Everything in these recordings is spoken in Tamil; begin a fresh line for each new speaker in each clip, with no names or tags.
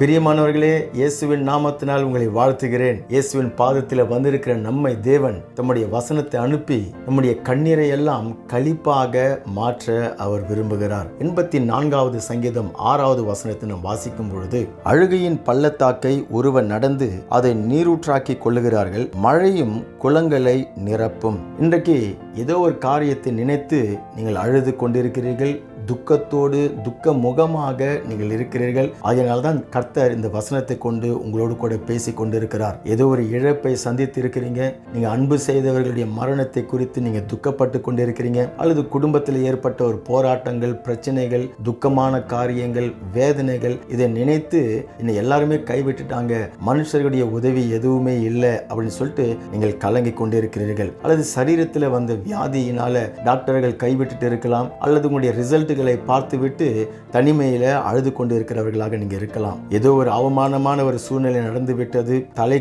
பிரியமானவர்களே இயேசுவின் நாமத்தினால் உங்களை வாழ்த்துகிறேன். இயேசுவின் பாதத்தில் வந்திருக்கிற நம்மை தேவன் தம்முடைய வசனத்தை அனுப்பி நம்முடைய கண்ணீரை எல்லாம் களிப்பாக மாற்ற அவர் விரும்புகிறார். எண்பத்தி நான்காவது சங்கீதம் ஆறாவது வசனத்தை நாம் வாசிக்கும் பொழுது அழுகையின் பள்ளத்தாக்கை ஒருவர் நடந்து அதை நீரூற்றாக்கி கொள்ளுகிறார்கள் மழையும் குளங்களை நிரப்பும். இன்றைக்கு ஏதோ ஒரு காரியத்தை நினைத்து நீங்கள் அழுது கொண்டிருக்கிறீர்கள் துக்கத்தோடு துக்க முகமாக நீங்கள் இருக்கிறீர்கள். அதனால தான் கர்த்தர் இந்த வசனத்தை கொண்டு உங்களோடு கூட பேசி கொண்டிருக்கிறார். ஏதோ ஒரு இழப்பை சந்தித்து இருக்கிறீங்க நீங்க அன்பு செய்தவர்களுடைய மரணத்தை குறித்து நீங்க துக்கப்பட்டு கொண்டிருக்கிறீங்க. அல்லது குடும்பத்தில் ஏற்பட்ட ஒரு போராட்டங்கள் பிரச்சனைகள் துக்கமான காரியங்கள் வேதனைகள் இதை நினைத்து இன்னும் எல்லாருமே கைவிட்டுட்டாங்க. மனுஷர்களுடைய உதவி எதுவுமே இல்லை அப்படின்னு சொல்லிட்டு நீங்கள் கலங்கி கொண்டிருக்கிறீர்கள். அல்லது சரீரத்தில் வந்த வியாதியினால டாக்டர்கள் கைவிட்டுட்டு இருக்கலாம். அல்லது உங்களுடைய ரிசல்ட்டுகளை பார்த்துவிட்டு தனிமையில் அழுது கொண்டு இருக்கிறவர்களாக நீங்கள் இருக்கலாம். ஏதோ ஒரு அவமானமான ஒரு சூழ்நிலை நடந்து விட்டது தலை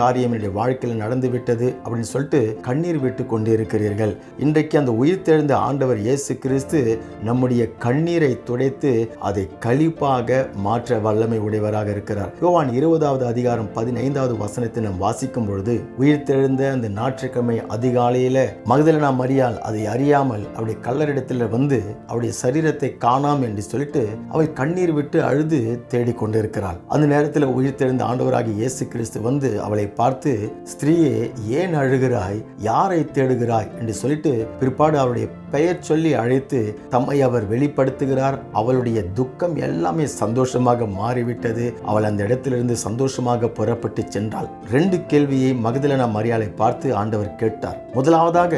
காரியம் என்னுடைய வாழ்க்கையில் நடந்து விட்டது அப்படின்னு சொல்லிட்டு கண்ணீர் விட்டு கொண்டு இருக்கிறீர்கள் இன்றைக்கு அந்த உயிர் தெழுந்த ஆண்டவர் இயேசு கிறிஸ்து நம்முடைய கண்ணீரை துடைத்து அதை கழிப்பாக மாற்ற வல்லமை உடையவராக இருக்கிறார். யோவான் இருபதாவது அதிகாரம் பதினைந்தாவது வசனத்தை நாம் வாசிக்கும் பொழுது உயிர் தெழுந்த அந்த ஞாயிற்றுக்கிழமை அதிகாலையில் மகதலனா மரியால் அதை அறியாமல் அவருடைய கல்லறிடத்தில் வந்து அவருடைய சரீரத்தை காணாம் என்று சொல்லிட்டு அவள் கண்ணீர் விட்டு அழுது தேடிக் கொண்டிருக்கிறாள் அந்த நேரத்தில் உயிர்த்தெழுந்த ஆண்டவராகி இயேசு கிறிஸ்து வந்து அவளை பார்த்து ஸ்திரீயே ஏன் அழுகிறாய்? யாரை தேடுகிறாய்? என்று சொல்லிட்டு பிற்பாடு அவருடைய பெயர் சொல்லி அழைத்து தம்மை அவர் வெளிப்படுத்துகிறார். அவளுடைய துக்கம் எல்லாமே சந்தோஷமாக மாறிவிட்டது. அவள் அந்த இடத்திலிருந்து சந்தோஷமாக புறப்பட்டு சென்றாள். ரெண்டு கேள்வியை மகதலனா மரியாதை பார்த்து ஆண்டவர் கேட்டார். முதலாவதாக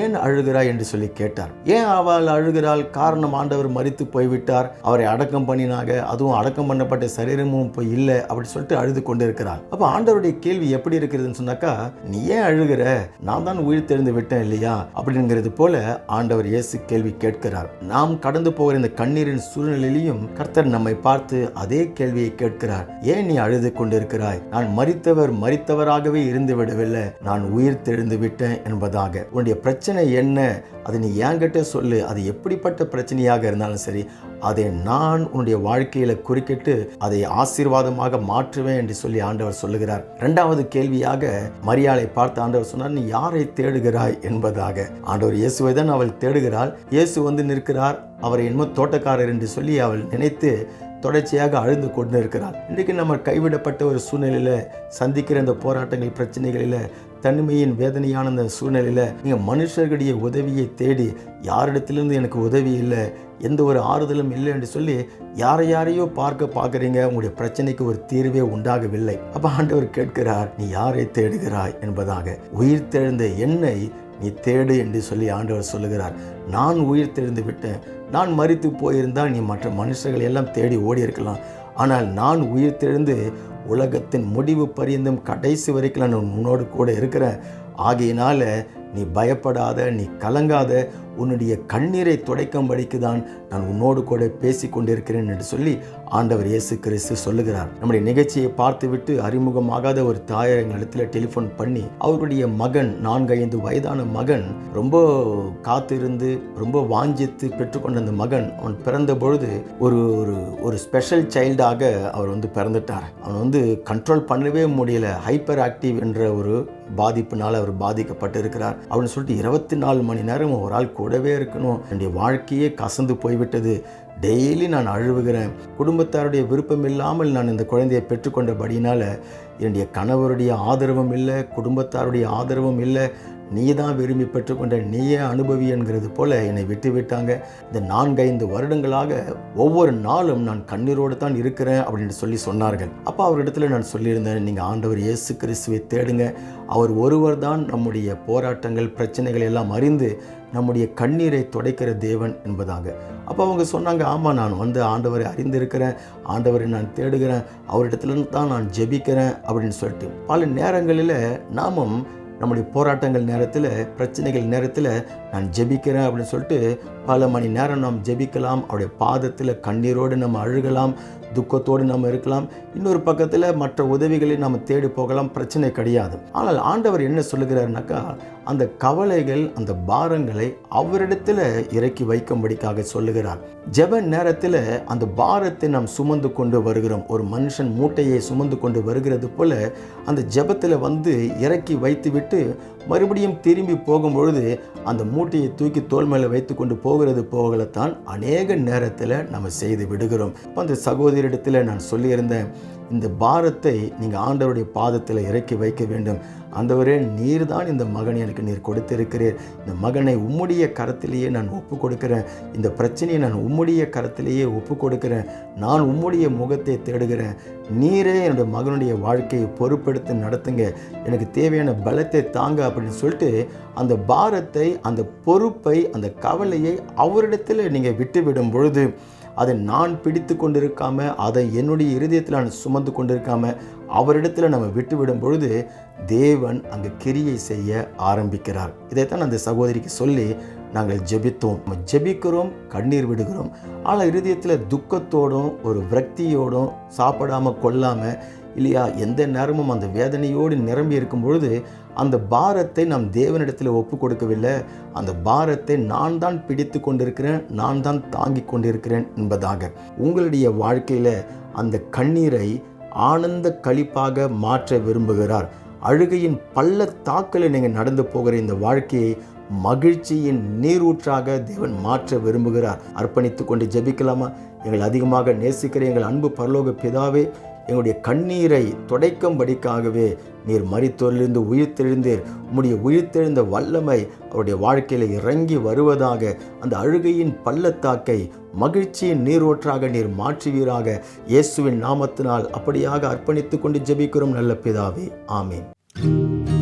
ஏன் அழுகிறாய் என்று சொல்லி கேட்டார். ஏன் அவள் அழுகிறாள்? காரணம் ஆண்டவர் மறித்து போய்விட்டார். அவரை அடக்கம் பண்ணினாங்க அதுவும் அடக்கம் பண்ணப்பட்ட சரீரமும் போய் இல்லை அப்படி சொல்லிட்டு அழுது கொண்டிருக்கிறாள். அப்போ ஆண்டவருடைய கேள்வி எப்படி இருக்கிறதுன்னு சொன்னாக்கா நீ ஏன் அழுகிற? நான் தான் உயிர் தெரிந்து விட்டேன் இல்லையா? அப்படிங்கிறது போல ஆண்டவர் இயேசு கேள்வி கேட்கிறார். நாம் கடந்து போகிற இந்த கண்ணீரின் சூழ்நிலையிலும் கர்த்தர் நம்மை பார்த்து அதே கேள்வியை கேட்கிறார். ஏன் நீ அழுது கொண்டிருக்கிறாய்? நான் மறித்தவர் மறித்தவராகவே இருந்து விடவில்லை. நான் உயிர் தெழுந்து விட்டேன் என்பதாக. உன்னுடைய பிரச்சனை என்ன? அதை நீ என்கிட்ட சொல்லு. அது எப்படிப்பட்ட பிரச்சனையாக இருந்தாலும் சரி அதை நான் உன்னுடைய வாழ்க்கையில் குறுக்கிட்டு அதை ஆசீர்வாதமாக மாற்றுவேன் என்று சொல்லி ஆண்டவர் சொல்லுகிறார். இரண்டாவது கேள்வியாக மரியாதை பார்த்து ஆண்டவர் சொன்னார் நீ யாரை தேடுகிறாய் என்பதாக? ஆண்டவர் இயேசுவை தான் அவள் தேடுகிறாள். இயேசு வந்து நிற்கிறார். அவரை என்னமோ தோட்டக்காரர் என்று சொல்லி அவள் நினைத்து தொடர்ச்சியாக அழுந்து கொண்டு இருக்கிறாள் இன்றைக்கு நம்ம கைவிடப்பட்ட ஒரு சூழ்நிலையில் சந்திக்கிற இந்த போராட்டங்கள் பிரச்சனைகளில் தனிமையின் வேதனையான அந்த சூழ்நிலையில் நீங்கள் மனுஷர்களுடைய உதவியை தேடி யாரிடத்திலிருந்து எனக்கு உதவி இல்லை எந்த ஒரு ஆறுதலும் இல்லை என்று சொல்லி யாரை யாரையோ பார்க்க பார்க்குறீங்க உங்களுடைய பிரச்சனைக்கு ஒரு தீர்வே உண்டாகவில்லை. அப்போ ஆண்டவர் கேட்கிறார் நீ யாரை தேடுகிறாய்? என்பதாக. உயிர் தெழுந்த என்னை நீ தேடு என்று சொல்லி ஆண்டவர் சொல்லுகிறார். நான் உயிர் தெரிந்து விட்டேன். நான் மறித்து போயிருந்தால் நீ மற்ற மனுஷர்களை எல்லாம் தேடி ஓடி இருக்கலாம். ஆனால் நான் உயிர் தெரிந்து உலகத்தின் முடிவு பரியந்தும் கடைசி வரைக்கும் நான் உன்னோடு கூட இருக்கிறேன். ஆகையினால நீ பயப்படாத நீ கலங்காத உன்னுடைய கண்ணீரை துடைக்கும்படிக்கு தான் நான் உன்னோடு கூட பேசி கொண்டிருக்கிறேன் என்று சொல்லி ஆண்டவர் இயேசு கிறிஸ்து சொல்லுகிறார். நம்முடைய நிகழ்ச்சியை பார்த்துவிட்டு அறிமுகமாகாத ஒரு தாயார் இடத்துல டெலிஃபோன் பண்ணி அவருடைய மகன் நான்கு ஐந்து வயதான மகன் ரொம்ப காத்திருந்து ரொம்ப வாஞ்சித்து பெற்றுக்கொண்ட அந்த மகன் அவன் பிறந்த பொழுது ஒரு ஒரு ஒரு ஸ்பெஷல் சைல்டாக அவர் வந்து பிறந்துட்டார். அவன் வந்து கண்ட்ரோல் பண்ணவே முடியல. ஹைப்பர் ஆக்டிவ் என்ற ஒரு பாதிப்பினால் அவர் பாதிக்கப்பட்டு இருக்கிறார் அப்படின்னு சொல்லிட்டு இருபத்தி நாலு மணி நேரம் ஒரு ஆள் கூடவே இருக்கணும். என்னுடைய வாழ்க்கையே கசந்து போய்விட்டது. டெய்லி நான் அழுவுகிறேன். குடும்பத்தாருடைய விருப்பம் இல்லாமல் நான் இந்த குழந்தையை பெற்றுக்கொண்டபடியினால் என்னுடைய கணவருடைய ஆதரவும் இல்லை குடும்பத்தாருடைய ஆதரவும் இல்லை. நீ தான் விரும்பி பெற்றுக்கொண்ட நீயே அனுபவி என்கிறது போல என்னை விட்டு விட்டாங்க இந்த நான்கைந்து வருடங்களாக ஒவ்வொரு நாளும் நான் கண்ணீரோடு தான் இருக்கிறேன் அப்படின்னு சொல்லி சொன்னார்கள். அப்போ அவரிடத்துல நான் சொல்லியிருந்தேன் நீங்கள் ஆண்டவர் இயேசு கிறிஸ்துவை தேடுங்க. அவர் ஒருவர் தான் நம்முடைய போராட்டங்கள் பிரச்சனைகள் எல்லாம் அறிந்து நம்முடைய கண்ணீரை துடைக்கிற தேவன் என்பதாக. அப்போ அவங்க சொன்னாங்க ஆமாம் நான் வந்து ஆண்டவரை அறிந்திருக்கிறேன். ஆண்டவரை நான் தேடுகிறேன். அவரிடத்துல தான் நான் ஜெபிக்கிறேன். அப்படின்னு சொல்லிட்டு பல நேரங்களில் நாமும் நம்முடைய போராட்டங்கள் நேரத்தில் பிரச்சனைகள் நேரத்தில் நான் ஜெபிக்கிறேன் அப்படின்னு சொல்லிட்டு பல மணி நேரம் நாம் ஜெபிக்கலாம். அவருடைய பாதத்தில் கண்ணீரோடு நம்ம அழுகலாம். துக்கத்தோடு நம்ம இருக்கலாம். இன்னொரு பக்கத்தில் மற்ற உதவிகளை நம்ம தேடி போகலாம். பிரச்சனை கிடையாது. ஆனால் ஆண்டவர் என்ன சொல்லுகிறாருனாக்கா அந்த கவலைகள் அந்த பாரங்களை அவரிடத்தில் இறக்கி வைக்கும்படிக்காக சொல்லுகிறார். ஜெப நேரத்தில் அந்த பாரத்தை நாம் சுமந்து கொண்டு வருகிறோம். ஒரு மனுஷன் மூட்டையை சுமந்து கொண்டு வருகிறது போல அந்த ஜெபத்தில் வந்து இறக்கி வைத்துவிட்டு மறுபடியும் திரும்பி போகும்பொழுது அந்த மூட்டையை தூக்கி தோல் மேலே வைத்து கொண்டு போகிறது போகலத்தான் அநேக நேரத்தில் நம்ம செய்து விடுகிறோம். அந்த சகோதரிடத்தில் நான் சொல்லியிருந்தேன் இந்த பாரத்தை நீங்கள் ஆண்டவருடைய பாதத்தில் இறக்கி வைக்க வேண்டும். ஆண்டவரே நீர் தான் இந்த மகனை எனக்கு நீர் கொடுத்திருக்கிறீர். இந்த மகனை உம்முடைய கரத்திலேயே நான் ஒப்பு கொடுக்கிறேன் இந்த பிரச்சனையை நான் உம்முடைய கரத்திலேயே ஒப்பு கொடுக்கிறேன் நான் உம்முடைய முகத்தை தேடுகிறேன். நீரே என்னுடைய மகனுடைய வாழ்க்கையை பொறுப்பெடுத்து நடத்துங்க. எனக்கு தேவையான பலத்தை தாங்க அப்படின்னு சொல்லிட்டு அந்த பாரத்தை அந்த பொறுப்பை அந்த கவலையை அவரிடத்தில் நீங்கள் விட்டுவிடும் பொழுது அதை நான் பிடித்து கொண்டிருக்காம அதை என்னுடைய இருதயத்தில் நான் சுமந்து கொண்டிருக்காம அவரிடத்தில் நம்ம விட்டுவிடும் பொழுது தேவன் அங்கே கிரியை செய்ய ஆரம்பிக்கிறார். இதைத்தான் அந்த சகோதரிக்கு சொல்லி நாங்கள் ஜெபித்தோம். நம்ம ஜெபிக்கிறோம் கண்ணீர் விடுகிறோம். ஆனால் இருதயத்தில் துக்கத்தோடும் ஒரு விரக்தியோடும் சாப்பிடாமல் கொள்ளாமல் இல்லையா? எந்த நேரமும் அந்த வேதனையோடு நிரம்பி இருக்கும் பொழுது அந்த பாரத்தை நாம் தேவனிடத்தில் ஒப்பு கொடுக்கவில்லை. அந்த பாரத்தை நான் தான் பிடித்து கொண்டிருக்கிறேன் நான் தான் தாங்கி கொண்டிருக்கிறேன் என்பதாக. உங்களுடைய வாழ்க்கையில் அந்த கண்ணீரை ஆனந்த கழிப்பாக மாற்ற விரும்புகிறார். அழுகையின் பள்ளத்தாக்கில் நீங்கள் நடந்து போகிற இந்த வாழ்க்கையை மகிழ்ச்சியின் நீரூற்றாக தேவன் மாற்ற விரும்புகிறார். அர்ப்பணித்து கொண்டு ஜெபிக்கலாமா? எங்கள் அதிகமாக நேசிக்கிற எங்கள் அன்பு பரலோக பிதாவே எங்களுடைய கண்ணீரை துடைக்கும்படிக்காகவே நீர் மறித்தோரிலிருந்து உயிர்த்தெழுந்தீர். உம்முடைய உயிர்த்தெழுந்த வல்லமை அவருடைய வாழ்க்கையில் இறங்கி வருவதாக அந்த அழுகையின் பள்ளத்தாக்கை மகிழ்ச்சியின் நீரோற்றாக நீர் மாற்றுவீராக. இயேசுவின் நாமத்தினால் அப்படியாக அர்ப்பணித்து கொண்டு ஜெபிக்கிறோம் நல்ல பிதாவே. ஆமீன்.